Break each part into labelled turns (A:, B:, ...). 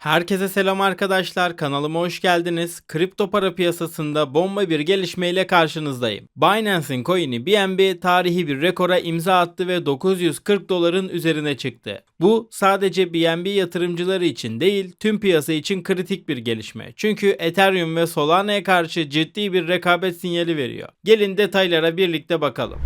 A: Herkese selam arkadaşlar. Kanalıma hoş geldiniz. Kripto para piyasasında bomba bir gelişmeyle karşınızdayım. Binance'in coin'i BNB tarihi bir rekora imza attı ve 940 doların üzerine çıktı. Bu sadece BNB yatırımcıları için değil, tüm piyasa için kritik bir gelişme. Çünkü Ethereum ve Solana'ya karşı ciddi bir rekabet sinyali veriyor. Gelin detaylara birlikte bakalım.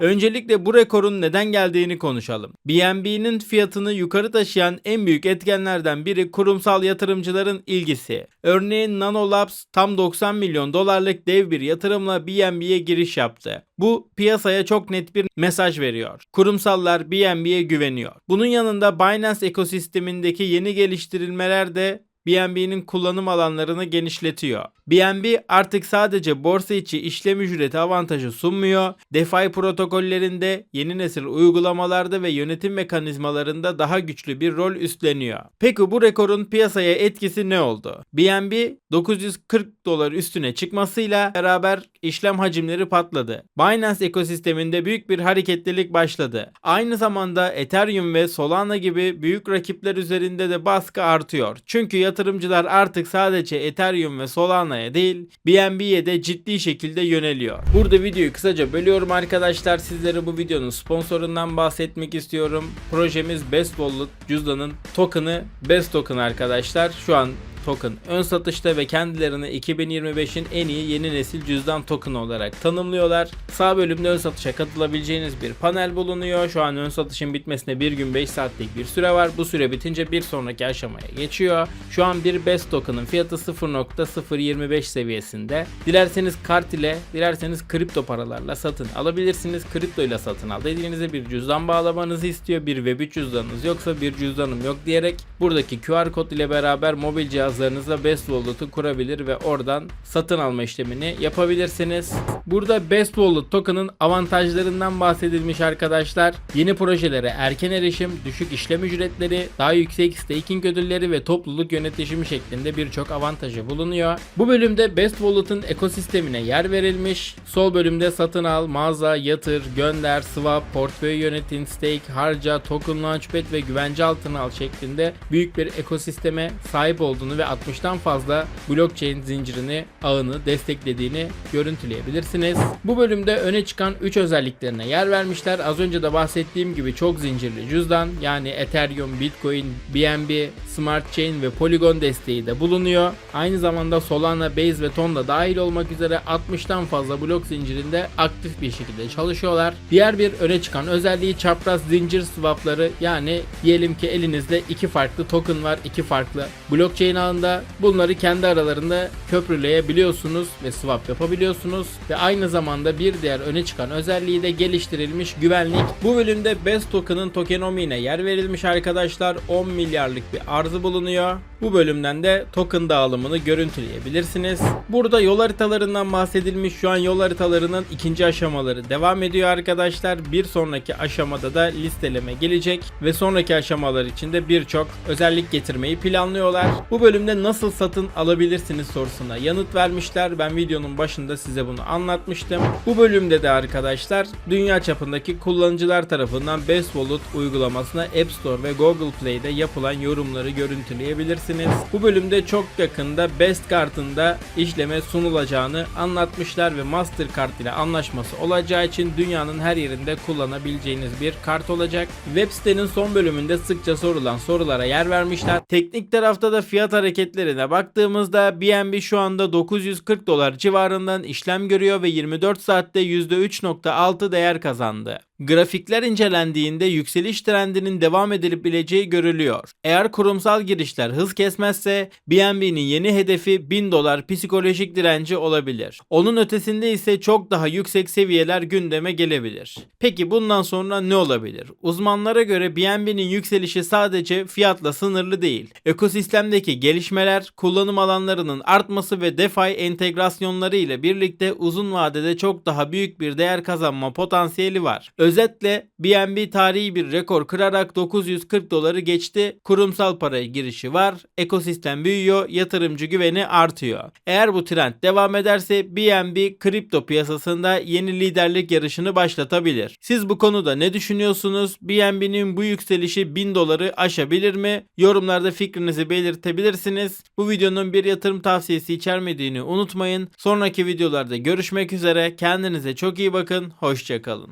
A: Öncelikle bu rekorun neden geldiğini konuşalım. BNB'nin fiyatını yukarı taşıyan en büyük etkenlerden biri kurumsal yatırımcıların ilgisi. Örneğin Nanolabs tam 90 milyon dolarlık dev bir yatırımla BNB'ye giriş yaptı. Bu piyasaya çok net bir mesaj veriyor. Kurumsallar BNB'ye güveniyor. Bunun yanında Binance ekosistemindeki yeni geliştirilmeler de BNB'nin kullanım alanlarını genişletiyor. BNB artık sadece borsa içi işlem ücreti avantajı sunmuyor. DeFi protokollerinde, yeni nesil uygulamalarda ve yönetim mekanizmalarında daha güçlü bir rol üstleniyor. Peki bu rekorun piyasaya etkisi ne oldu? BNB 940 dolar üstüne çıkmasıyla beraber işlem hacimleri patladı. Binance ekosisteminde büyük bir hareketlilik başladı. Aynı zamanda Ethereum ve Solana gibi büyük rakipler üzerinde de baskı artıyor. Çünkü yatırımcılar artık sadece Ethereum ve Solana'ya değil BNB'ye de ciddi şekilde yöneliyor. Burada videoyu kısaca bölüyorum arkadaşlar. Sizlere bu videonun sponsorundan bahsetmek istiyorum. Projemiz Best Wallet cüzdanın token'ı Best Token arkadaşlar. Şu an token ön satışta ve kendilerini 2025'in en iyi yeni nesil cüzdan token olarak tanımlıyorlar. Sağ bölümde ön satışa katılabileceğiniz bir panel bulunuyor. Şu an ön satışın bitmesine 1 gün 5 saatlik bir süre var. Bu süre bitince bir sonraki aşamaya geçiyor. Şu an bir best token'ın fiyatı 0.025 seviyesinde. Dilerseniz kart ile, dilerseniz kripto paralarla satın alabilirsiniz. Kripto ile satın al dediğinizde bir cüzdan bağlamanızı istiyor. Bir web cüzdanınız yoksa bir cüzdanım yok diyerek buradaki QR kod ile beraber mobil cihazlarınızla Best Wallet'ı kurabilir ve oradan satın alma işlemini yapabilirsiniz. Burada Best Wallet token'ın avantajlarından bahsedilmiş arkadaşlar. Yeni projelere erken erişim, düşük işlem ücretleri, daha yüksek staking ödülleri ve topluluk yönetişimi şeklinde birçok avantajı bulunuyor. Bu bölümde Best Wallet'ın ekosistemine yer verilmiş. Sol bölümde satın al, mağaza, yatır, gönder, swap, portföy yönetin, stake, harca, token launchpad ve güvence altına al şeklinde büyük bir ekosisteme sahip olduğunu ve 60'tan fazla blockchain zincirini, ağını desteklediğini görüntüleyebilirsiniz. Bu bölümde öne çıkan 3 özelliklerine yer vermişler. Az önce de bahsettiğim gibi çok zincirli cüzdan yani Ethereum, Bitcoin, BNB, Smart Chain ve Polygon desteği de bulunuyor. Aynı zamanda Solana, Base ve Ton da dahil olmak üzere 60'tan fazla blok zincirinde aktif bir şekilde çalışıyorlar. Diğer bir öne çıkan özelliği çapraz zincir swapları yani diyelim ki elinizde iki farklı token var, iki farklı blockchain ağında. Bunları kendi aralarında köprüleyebiliyorsunuz ve swap yapabiliyorsunuz ve aynı zamanda bir diğer öne çıkan özelliği de geliştirilmiş güvenlik. Bu bölümde Best Token'ın tokenomiğine yer verilmiş arkadaşlar. 10 milyarlık bir arzı bulunuyor. Bu bölümden de token dağılımını görüntüleyebilirsiniz. Burada yol haritalarından bahsedilmiş. Şu an yol haritalarının ikinci aşamaları devam ediyor arkadaşlar. Bir sonraki aşamada da listeleme gelecek ve sonraki aşamalar için de birçok özellik getirmeyi planlıyorlar. Bu bölümde nasıl satın alabilirsiniz sorusuna yanıt vermişler. Ben videonun başında size bunu anlatmıştım. Bu bölümde de arkadaşlar dünya çapındaki kullanıcılar tarafından Best Wallet uygulamasına App Store ve Google Play'de yapılan yorumları görüntüleyebilirsiniz. Bu bölümde çok yakında Best kartında işleme sunulacağını anlatmışlar ve Mastercard ile anlaşması olacağı için dünyanın her yerinde kullanabileceğiniz bir kart olacak. Web sitenin son bölümünde sıkça sorulan sorulara yer vermişler. Teknik tarafta da fiyat hareketlerine baktığımızda BNB şu anda 940 dolar civarından işlem görüyor ve 24 saatte %3.6 değer kazandı. Grafikler incelendiğinde yükseliş trendinin devam edilebileceği görülüyor. Eğer kurumsal girişler hız kesmezse BNB'nin yeni hedefi 1000 dolar psikolojik direnci olabilir. Onun ötesinde ise çok daha yüksek seviyeler gündeme gelebilir. Peki bundan sonra ne olabilir? Uzmanlara göre BNB'nin yükselişi sadece fiyatla sınırlı değil. Ekosistemdeki gelişmeler, kullanım alanlarının artması ve DeFi entegrasyonları ile birlikte uzun vadede çok daha büyük bir değer kazanma potansiyeli var. Özetle BNB tarihi bir rekor kırarak 940 doları geçti. Kurumsal para girişi var. ekosistem büyüyor, yatırımcı güveni artıyor. Eğer bu trend devam ederse BNB kripto piyasasında yeni liderlik yarışını başlatabilir. Siz bu konuda ne düşünüyorsunuz? BNB'nin bu yükselişi 1000 doları aşabilir mi? Yorumlarda fikrinizi belirtebilirsiniz. Bu videonun bir yatırım tavsiyesi içermediğini unutmayın. Sonraki videolarda görüşmek üzere. Kendinize çok iyi bakın. Hoşçakalın.